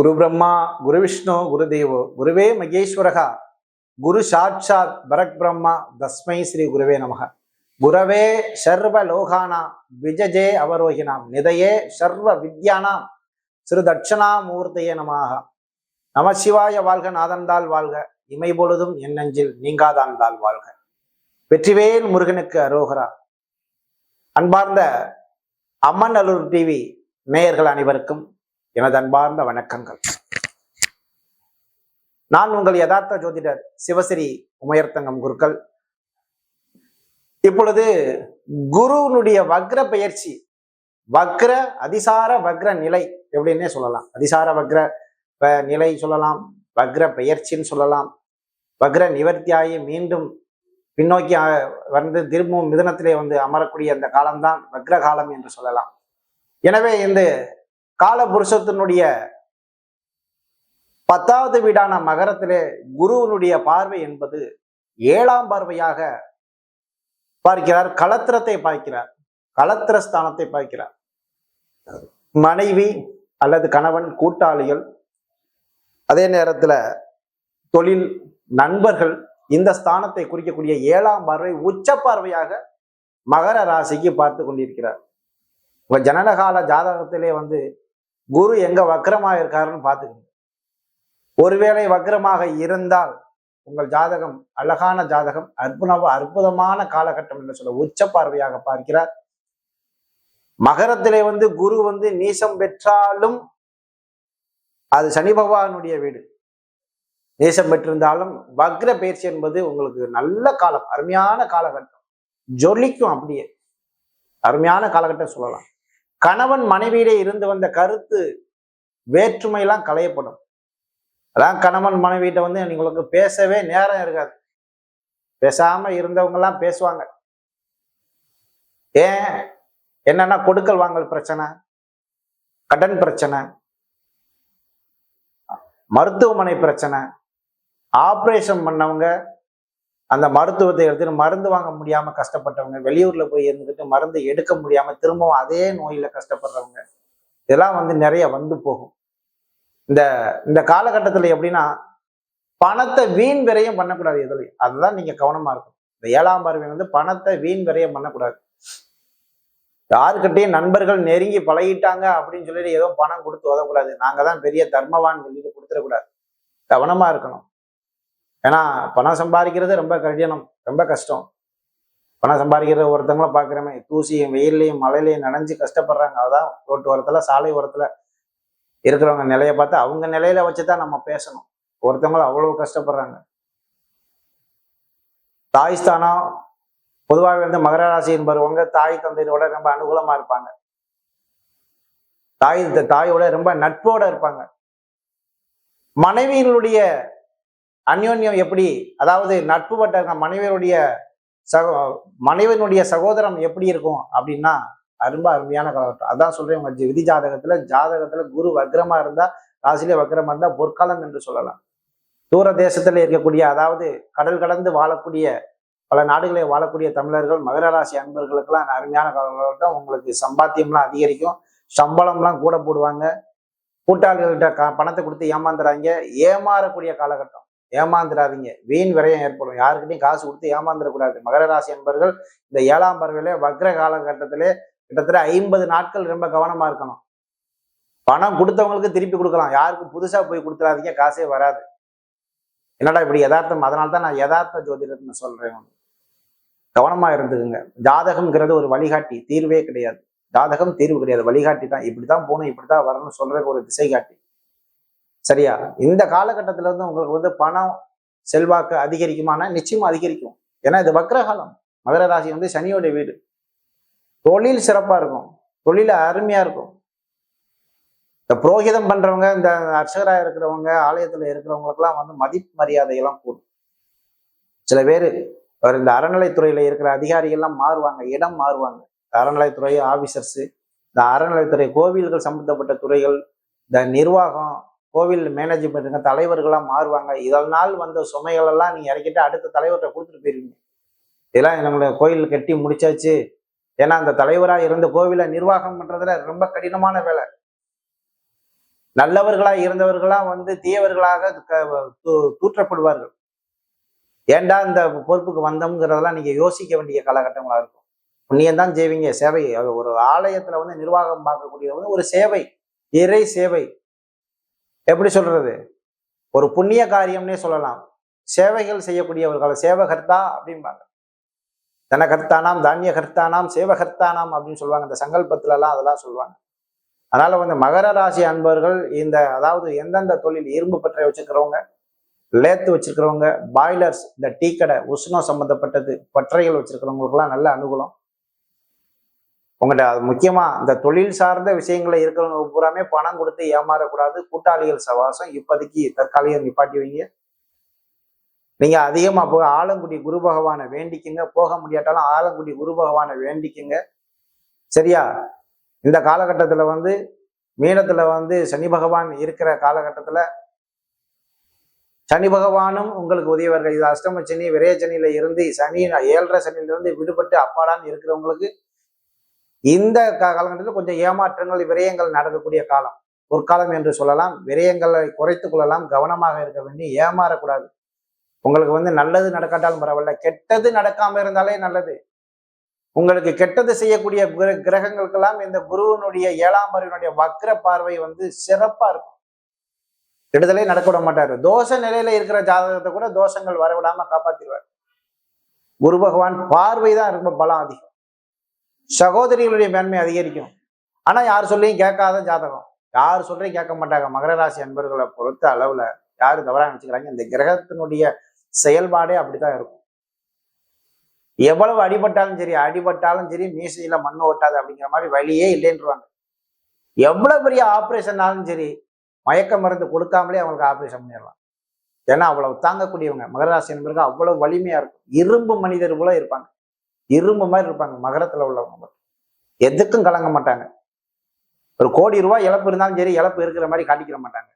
குரு பிரம்மா குரு விஷ்ணு குரு தேவோ குருவே மகேஸ்வரகா குரு சாட்சாத் பரக் பிரம்மா தஸ்மை ஸ்ரீ குருவே நமக. குரவே சர்வ லோகானாம் விஜஜே அவரோகினாம் நிதையே சர்வ வித்யானாம் சிறு தட்சணாமூர்த்தியே நமாக. நம சிவாய வாழ்க நாதந்தால் வாழ்க இமை பொழுதும் என்னெஞ்சில் நீங்காதாந்தால் வாழ்க. வெற்றிவேல் முருகனுக்கு அரோகரா. அன்பார்ந்த அம்மன் அலூர் டிவி நேயர்கள் அனைவருக்கும் எனது அன்பார்ந்த வணக்கங்கள். நான் உங்கள் யதார்த்த ஜோதிடர் சிவசிறி உமையர்த்தங்கம் குருக்கள். இப்பொழுது குருனுடைய வக்ர பெயர்ச்சி வக்ர அதிசார வக்ர நிலை எப்படின்னே சொல்லலாம். அதிசார வக்ர ப- நிலை சொல்லலாம் வக்ர பெயர்ச்சின்னு சொல்லலாம். வக்ர நிவர்த்தியாகி மீண்டும் பின்னோக்கி வந்து திரும்பவும் மிதனத்திலே வந்து அமரக்கூடிய அந்த காலம்தான் வக்ர காலம் என்று சொல்லலாம். எனவே இந்த கால புருஷத்தினுடைய பத்தாவது வீடான மகரத்திலே குருவினுடைய பார்வை என்பது ஏழாம் பார்வையாக பார்க்கிறார் களத்திரத்தை பார்க்கிறார் களத்திர ஸ்தானத்தை பார்க்கிறார். மனைவி அல்லது கணவன் கூட்டாளிகள் அதே நேரத்தில் தொழில் நண்பர்கள் இந்த ஸ்தானத்தை குறிக்கக்கூடிய ஏழாம் பார்வை உச்ச பார்வையாக மகர ராசிக்கு பார்த்து கொண்டிருக்கிறார். உங்க ஜனனகால ஜாதகத்திலே வந்து குரு எங்க வக்ரமா இருக்காருன்னு பார்த்துக்கணும். ஒருவேளை வக்கரமாக இருந்தால் உங்கள் ஜாதகம் அழகான ஜாதகம் அற்புத அற்புதமான காலகட்டம் என்று சொல்ல உச்ச பார்வையாக பார்க்கிறார். மகரத்திலே வந்து குரு வந்து நீசம் பெற்றாலும் அது சனி பகவானுடைய வீடு. நேசம் பெற்றிருந்தாலும் வக்ர பயிற்சி என்பது உங்களுக்கு நல்ல காலம் அருமையான காலகட்டம். ஜொலிக்கும் அப்படியே. அருமையான காலகட்டம் சொல்லலாம். கணவன் மனைவியிலே இருந்து வந்த கருத்து வேற்றுமையெல்லாம் களையப்படும். அதான் கணவன் மனைவியிட்ட வந்து உங்களுக்கு பேசவே நேரம் இருக்காது. பேசாம இருந்தவங்கெல்லாம் பேசுவாங்க. ஏன்? என்னன்னா கொடுக்கல் வாங்கல் பிரச்சனை கடன் பிரச்சனை மருத்துவமனை பிரச்சனை ஆப்ரேஷன் பண்ணவங்க அந்த மருத்துவத்தை எடுத்துட்டு மருந்து வாங்க முடியாம கஷ்டப்பட்டவங்க வெளியூர்ல போய் இருந்துக்கிட்டு மருந்து எடுக்க முடியாம திரும்பவும் அதே நோயில கஷ்டப்படுறவங்க இதெல்லாம் வந்து நிறைய வந்து போகும். இந்த இந்த காலகட்டத்துல எப்படின்னா பணத்தை வீண் விரயம் பண்ணக்கூடாது எதுலையும். அதுதான் நீங்க கவனமா இருக்கும் இந்த ஏழாம் பார்வை வந்து பணத்தை வீண் விரயம் பண்ணக்கூடாது. யாருக்கிட்டையும் நண்பர்கள் நெருங்கி பழகிட்டாங்க அப்படின்னு சொல்லிட்டு ஏதோ பணம் கொடுத்து உதவக்கூடாது. நாங்க தான் பெரிய தர்மவான் சொல்லிட்டு கொடுத்துடக்கூடாது. கவனமா இருக்கணும். ஏன்னா பணம் சம்பாதிக்கிறது ரொம்ப கடினம் ரொம்ப கஷ்டம். பணம் சம்பாதிக்கிற ஒருத்தவங்கள பார்க்குறமே தூசியும் வெயில்லையும் மழையிலையும் நனைஞ்சு கஷ்டப்படுறாங்க. அதான் ரோட்டு ஓரத்துல சாலை ஓரத்துல இருக்கிறவங்க நிலையை பார்த்து அவங்க நிலையில வச்சு தான் நம்ம பேசணும். ஒருத்தவங்களும் அவ்வளவு கஷ்டப்படுறாங்க. தாய் ஸ்தானம் பொதுவாகவே வந்து மகர ராசி என்பவங்க தாய் தந்தையோட ரொம்ப அனுகூலமா இருப்பாங்க. தாய் தாயோட ரொம்ப நட்போட இருப்பாங்க. மனைவியினுடைய அந்யோன்யம் எப்படி அதாவது நட்பு பட்ட மனைவியருடைய சகோ மனைவனுடைய சகோதரம் எப்படி இருக்கும் அப்படின்னா ரொம்ப அருமையான காலகட்டம் அதான் சொல்றேன் உங்க விதி ஜாதகத்துல ஜாதகத்துல குரு வக்ரமா இருந்தா ராசிலே வக்ரமா இருந்தா பொற்காலம் என்று சொல்லலாம். தூர தேசத்துல இருக்கக்கூடிய அதாவது கடல் கடந்து வாழக்கூடிய பல நாடுகளில் வாழக்கூடிய தமிழர்கள் மகர ராசி அன்பர்களுக்கெல்லாம் அருமையான காலகட்டம் உங்களுக்கு சம்பாத்தியம்லாம் அதிகரிக்கும். சம்பளம்லாம் கூட போடுவாங்க. கூட்டாளிகள்கிட்ட பணத்தை கொடுத்து ஏமாந்துறாங்க. ஏமாறக்கூடிய காலகட்டம். ஏமாந்துடாதீங்க வீண் விரயம் ஏற்படும். யாருக்கிட்டையும் காசு கொடுத்து ஏமாந்துடக்கூடாது மகர ராசி என்பர்கள் இந்த ஏழாம் பருவிலே வக்ர காலகட்டத்திலே கிட்டத்தட்ட ஐம்பது நாட்கள் ரொம்ப கவனமா இருக்கணும். பணம் கொடுத்தவங்களுக்கு திருப்பி கொடுக்கலாம். யாருக்கும் புதுசா போய் கொடுத்துடாதீங்க காசே வராது. என்னடா இப்படி யதார்த்தம்? அதனால தான் நான் யதார்த்த ஜோதிடர்னு சொல்றேன். கவனமா இருந்துக்குங்க. ஜாதகம்ங்கிறது ஒரு வழிகாட்டி. தீர்வே கிடையாது. ஜாதகம் தீர்வு கிடையாது. வழிகாட்டி தான். இப்படித்தான் போகணும் இப்படித்தான் வரணும்னு சொல்றதுக்கு ஒரு திசை காட்டி. சரியா? இந்த காலகட்டத்துல வந்து உங்களுக்கு வந்து பணம் செல்வாக்கு அதிகரிக்குமானா நிச்சயமா அதிகரிக்கும். ஏன்னா இது வக்ரகாலம். மகர ராசி வந்து சனியோட வீடு. தொழில் சிறப்பா இருக்கும். தொழில அருமையா இருக்கும். இந்த புரோகிதம் பண்றவங்க இந்த அர்ச்சகராக இருக்கிறவங்க ஆலயத்துல இருக்கிறவங்களுக்கெல்லாம் வந்து மதிப்பு மரியாதையெல்லாம் கூடும். சில பேர் அவர் இந்த அறநிலைத்துறையில இருக்கிற அதிகாரிகள்லாம் மாறுவாங்க இடம் மாறுவாங்க. அறநிலைத்துறை ஆபீசர்ஸ் இந்த அறநிலைத்துறை கோவில்கள் சம்பந்தப்பட்ட துறைகள் இந்த நிர்வாகம் கோவில் மேனேஜ்மெண்ட்டுங்க தலைவர்களாக மாறுவாங்க. இதனால் வந்த சுமைகளெல்லாம் நீங்கள் இறக்கிட்டு அடுத்த தலைவர்கிட்ட கொடுத்துட்டு போயிருவீங்க இதெல்லாம் நம்மளை கோயில் கட்டி முடிச்சாச்சு. ஏன்னா அந்த தலைவராக இருந்த கோவிலை நிர்வாகம் பண்ணுறதுல ரொம்ப கடினமான வேலை. நல்லவர்களாக இருந்தவர்களாக வந்து தீயவர்களாக தூ- தூற்றப்படுவார்கள். ஏன்டா இந்த பொறுப்புக்கு வந்தோங்கிறதெல்லாம் நீங்கள் யோசிக்க வேண்டிய காலகட்டங்களா இருக்கும். புண்ணியம் தான் செய்வீங்க. சேவை ஒரு ஆலயத்தில் வந்து நிர்வாகம் பார்க்கக்கூடியது வந்து ஒரு சேவை இறை சேவை. எப்படி சொல்றது? ஒரு புண்ணிய காரியம்னே சொல்லலாம். சேவைகள் செய்யக்கூடியவர்களை சேவகர்த்தா அப்படிம்பாங்க. தனகர்த்தானாம் தானிய கர்த்தானாம் சேவகர்த்தானாம் அப்படின்னு சொல்லுவாங்க. இந்த சங்கல்பத்துல எல்லாம் அதெல்லாம் சொல்லுவாங்க. அதனால வந்து மகர ராசி அன்பர்கள் இந்த அதாவது எந்தெந்த தொழில் இரும்பு பற்றை வச்சிருக்கிறவங்க லேத்து வச்சிருக்கிறவங்க பாய்லர்ஸ் இந்த டீ கடை உஷ்ணம் சம்மந்தப்பட்டது பற்றைகள் வச்சிருக்கிறவங்களுக்குலாம் நல்ல அனுகூலம். உங்கள்கிட்ட அது முக்கியமாக இந்த தொழில் சார்ந்த விஷயங்களை இருக்கிறவங்க பூராமே பணம் கொடுத்து ஏமாறக்கூடாது. கூட்டாளிகள் சவாசம். இப்போதைக்கு தற்காலிகம் நிப்பாட்டி வைங்க. நீங்கள் அதிகமாக போய் ஆலங்குடி குரு பகவானை வேண்டிக்குங்க. போக முடியாட்டாலும் ஆலங்குடி குரு பகவானை வேண்டிக்குங்க. சரியா? இந்த காலகட்டத்தில் வந்து மீனத்தில் வந்து சனி பகவான் இருக்கிற காலகட்டத்தில் சனி பகவானும் உங்களுக்கு உதவியவர்கள். இது அஷ்டம சனி விரய சனியில இருந்து சனி ஏழரை சனியிலிருந்து விடுபட்டு அப்பாடான்னு இருக்கிறவங்களுக்கு இந்த காலகட்டத்தில் கொஞ்சம் ஏமாற்றங்கள் விரயங்கள் நடக்கக்கூடிய காலம். பொற்காலம் என்று சொல்லலாம். விரயங்களை குறைத்துக் கொள்ளலாம். கவனமாக இருக்க வேண்டி ஏமாறக்கூடாது. உங்களுக்கு வந்து நல்லது நடக்காட்டாலும் பரவாயில்ல. கெட்டது நடக்காம இருந்தாலே நல்லது. உங்களுக்கு கெட்டது செய்யக்கூடிய கிர- கிரகங்களுக்கெல்லாம் இந்த குருவினுடைய ஏழாம் பருவனுடைய வக்ர பார்வை வந்து சிறப்பா இருக்கும். கெடுதலே நடக்க விட மாட்டாரு. தோஷ நிலையில இருக்கிற ஜாதகத்தை கூட தோஷங்கள் வரவிடாம காப்பாத்திடுவார் குரு பகவான் பார்வை தான் ரொம்ப பலம் அதிகம். சகோதரிகளுடைய மேன்மை அதிகரிக்கும். ஆனா யார் சொல்லியும் கேட்காத ஜாதகம். யார் சொல்றையும் கேட்க மாட்டாங்க. மகர ராசி அன்பர்களை பொறுத்த அளவுல யாரு தவறா நினச்சிக்கிறாங்க? இந்த கிரகத்தினுடைய செயல்பாடே அப்படித்தான் இருக்கும். எவ்வளவு அடிபட்டாலும் சரி அடிபட்டாலும் சரி மீசையில மண்ணு ஓட்டாது அப்படிங்கிற மாதிரி வழியே இல்லைன்றாங்க எவ்வளவு பெரிய ஆபரேஷன்னாலும் சரி மயக்க மருந்து கொடுக்காமலே அவங்களுக்கு ஆப்ரேஷன் பண்ணிடலாம். ஏன்னா அவ்வளவு தாங்கக்கூடியவங்க. மகராசி என்பவர்கள் அவ்வளவு வலிமையா இருக்கும். இரும்பு மனிதர் போல இருப்பாங்க. இரும்பு மாதிரி இருப்பாங்க மகரத்தில் உள்ளவங்க எதுக்கும் கலங்க மாட்டாங்க. ஒரு கோடி ரூபாய் இழப்பு இருந்தாலும் சரி இழப்பு இருக்கிற மாதிரி காட்டிக்கிற மாட்டாங்க.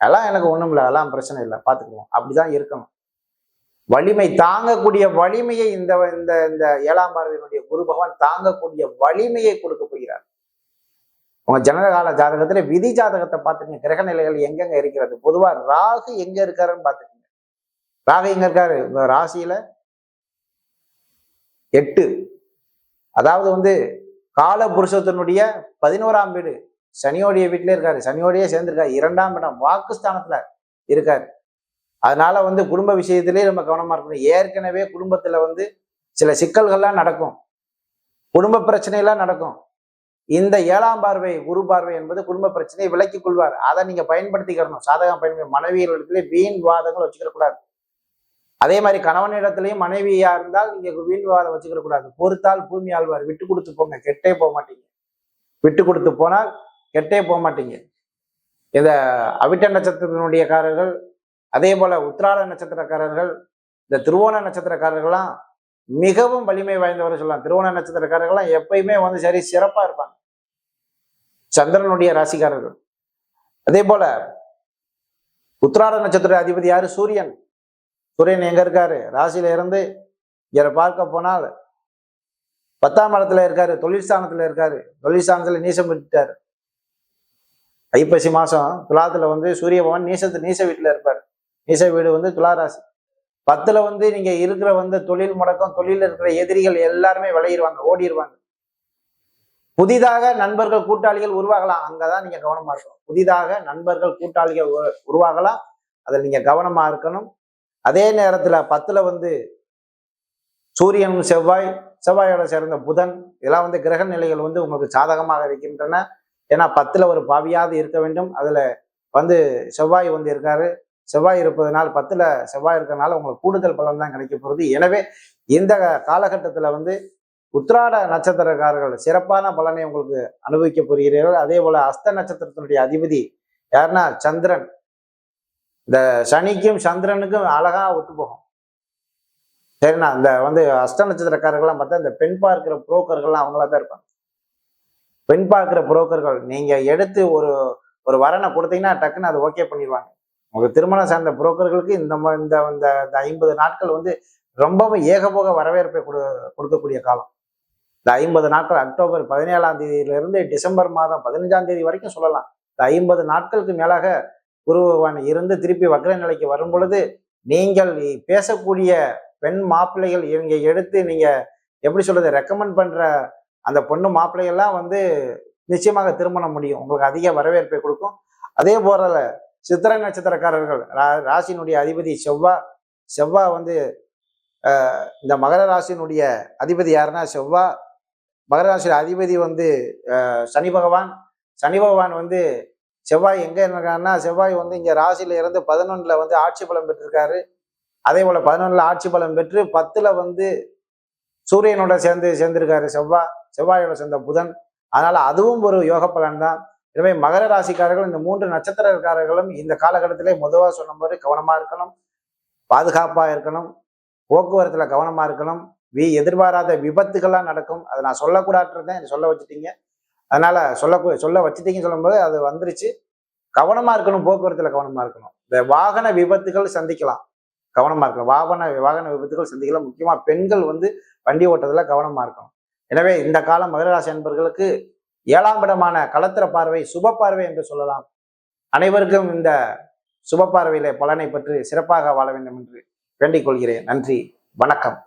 அதெல்லாம் எனக்கு ஒன்றும் இல்லை அதெல்லாம் பிரச்சனை இல்லை பார்த்துக்குவோம் அப்படிதான் இருக்கணும். வலிமை தாங்கக்கூடிய வலிமையை இந்த இந்த இந்த ஏழாம் பார்வையினுடைய குரு பகவான் தாங்கக்கூடிய வலிமையை கொடுக்க போகிறார். உங்க ஜனகால ஜாதகத்துல விதி ஜாதகத்தை பார்த்துக்கங்க. கிரக நிலைகள் எங்கெங்க இருக்கிறது? பொதுவா ராகு எங்க இருக்காருன்னு பார்த்துக்கங்க. ராகு எங்க இருக்காரு? ராசியில எட்டு. அதாவது வந்து கால புருஷத்தினுடைய பதினோராம் வீடு. சனியோடைய வீட்டிலே இருக்காரு. சனியோடையே சேர்ந்திருக்காரு. இரண்டாம் இடம் வாக்குஸ்தானத்துல இருக்காரு. அதனால வந்து குடும்ப விஷயத்திலே நம்ம கவனமா இருக்கணும். ஏற்கனவே குடும்பத்துல வந்து சில சிக்கல்கள்லாம் நடக்கும். குடும்ப பிரச்சனைலாம் நடக்கும். இந்த ஏழாம் பார்வை குரு பார்வை என்பது குடும்ப பிரச்சனையை விலக்கிக் கொள்வார். அதை நீங்க பயன்படுத்திக்கிறணும் சாதகம் பயன்படுத்தி மனைவியர் வீண் வாதங்கள் வச்சுக்கிற கூடாது. அதே மாதிரி கணவனிடத்திலையும் மனைவியா இருந்தால் நீங்க வீண் வாதம் வச்சுக்கிற கூடாது. பொறுத்தால் பூமி ஆழ்வார். விட்டு கொடுத்து போங்க. கெட்டே போக மாட்டீங்க. விட்டு கொடுத்து போனால் கெட்டே போக மாட்டீங்க. இந்த அவிட்ட நட்சத்திரத்தினுடைய காரர்கள் அதே போல உத்திராட நட்சத்திரக்காரர்கள் இந்த திருவோண நட்சத்திரக்காரர்கள்லாம் மிகவும் வலிமை வாய்ந்தவர் சொல்லலாம். திருவோண நட்சத்திரக்காரர்கள்லாம் எப்பயுமே வந்து சரி சிறப்பா இருப்பாங்க. சந்திரனுடைய ராசிக்காரர்கள். அதே போல உத்திராட நட்சத்திர அதிபதி யாரு? சூரியன். சூரியன் எங்க இருக்காரு? ராசியில இருந்து இதை பார்க்க போனால் பத்தாம் இடத்துல இருக்காரு தொழில் இருக்காரு. தொழில் நீசம் விட்டுட்டாரு. ஐப்பசி மாசம் துலாத்துல வந்து சூரிய பகவான் நீசத்து நீச வீட்டுல இருப்பார். நீச வீடு வந்து துலா ராசி. பத்துல வந்து நீங்க இருக்கிற வந்து தொழில் முடக்கம் தொழில் இருக்கிற எதிரிகள் எல்லாருமே விளையிடுவாங்க ஓடிடுவாங்க புதிதாக நண்பர்கள் கூட்டாளிகள் உருவாகலாம். அங்கதான் நீங்க கவனமா இருக்கணும். புதிதாக நண்பர்கள் கூட்டாளிகள் உருவாகலாம். அதில் நீங்க கவனமா இருக்கணும். அதே நேரத்தில் பத்தில் வந்து சூரியன் செவ்வாய் செவ்வாயோட சேர்ந்த புதன் இதெல்லாம் வந்து கிரக நிலைகள் வந்து உங்களுக்கு சாதகமாக இருக்கின்றன. ஏன்னா பத்தில் ஒரு பாவியாவது இருக்க வேண்டும். அதில் வந்து செவ்வாய் வந்து இருக்காரு. செவ்வாய் இருப்பதனால் பத்தில் செவ்வாய் இருக்கிறதுனால உங்களுக்கு கூடுதல் பலன் தான் கிடைக்க போகிறது எனவே இந்த காலகட்டத்தில் வந்து உத்ராட நட்சத்திரக்காரர்கள் சிறப்பான பலனை உங்களுக்கு அனுபவிக்க போகிறீர்கள். அதே போல் அஸ்த நட்சத்திரத்தினுடைய அதிபதி யாருன்னா சந்திரன். இந்த சனிக்கும் சந்திரனுக்கும் அழகா ஒத்து போகும். சரிண்ணா இந்த வந்து அஷ்ட நட்சத்திரக்காரர்கள்லாம் பார்த்தா இந்த பெண் பார்க்கிற புரோக்கர்கள்லாம் அவங்களா தான் இருப்பாங்க. பெண் பார்க்கிற புரோக்கர்கள் நீங்க எடுத்து ஒரு ஒரு வரனை கொடுத்தீங்கன்னா டக்குன்னு அதை ஓகே பண்ணிடுவாங்க. உங்களுக்கு திருமணம் சார்ந்த புரோக்கர்களுக்கு இந்த ம- இந்த இந்த இந்த ஐம்பது நாட்கள் வந்து ரொம்பவும் ஏகபோக வரவேற்பை கொடு கொடுக்கக்கூடிய காலம். இந்த ஐம்பது நாட்கள் அக்டோபர் பதினேழாம் தேதியிலிருந்து டிசம்பர் மாதம் பதினஞ்சாம் தேதி வரைக்கும் சொல்லலாம். இந்த ஐம்பது நாட்களுக்கு மேலாக குரு பகவான் இருந்து திருப்பி வக்ர நிலைக்கு வரும் பொழுது நீங்கள் பேசக்கூடிய பெண் மாப்பிள்ளைகள் இவங்க எடுத்து நீங்க எப்படி சொல்றது ரெக்கமெண்ட் பண்ற அந்த பொண்ணு மாப்பிள்ளைகள்லாம் வந்து நிச்சயமாக திருமணம் முடியும். உங்களுக்கு அதிக வரவேற்பை கொடுக்கும். அதே போல சித்திரை நட்சத்திரக்காரர்கள் ரா- ராசினுடைய அதிபதி செவ்வா செவ்வா வந்து இந்த மகர ராசினுடைய அதிபதி யாருன்னா செவ்வா. மகர ராசியோட அதிபதி வந்து சனி பகவான். சனி பகவான் வந்து செவ்வாய் எங்க இருக்காருன்னா செவ்வாய் வந்து இங்க ராசியில இருந்து பதினொன்றில் வந்து ஆட்சி பலம் பெற்றிருக்காரு. அதே போல பதினொன்றில் ஆட்சி பலம் பெற்று பத்துல வந்து சூரியனோட சேர்ந்து சேர்ந்திருக்காரு செவ்வாய் செவ்வாயோட சேர்ந்த புதன். அதனால அதுவும் ஒரு யோக பலன் தான் எனவே மகர ராசிக்காரர்கள் இந்த மூன்று நட்சத்திரக்காரர்களும் இந்த காலகட்டத்திலே முதவா சொன்ன மாதிரி கவனமா இருக்கணும். பாதுகாப்பா இருக்கணும். போக்குவரத்துல கவனமா இருக்கணும். வி எதிர்பாராத விபத்துகள்லாம் நடக்கும். அதை நான் சொல்லக்கூடாதுன்னு சொல்ல வச்சுட்டீங்க. அதனால சொல்ல சொல்ல வச்சுட்டீங்கன்னு சொல்லும்போது அது வந்துருச்சு. கவனமா இருக்கணும் போக்குவரத்துல கவனமா இருக்கணும். இந்த வாகன விபத்துகள் சந்திக்கலாம். கவனமா இருக்கணும். வாகன வாகன விபத்துகள் சந்திக்கலாம். முக்கியமா பெண்கள் வந்து வண்டி ஓட்டுறதுல கவனமா இருக்கணும். எனவே இந்த காலம் மகராசி அன்பர்களுக்கு ஏழாம் இடமான களத்திர பார்வை சுப பார்வை என்று சொல்லலாம். அனைவருக்கும் இந்த சுப பார்வையில பலனை பற்றி சிறப்பாக வாழ வேண்டும் என்று வேண்டிக் கொள்கிறேன். நன்றி. வணக்கம்.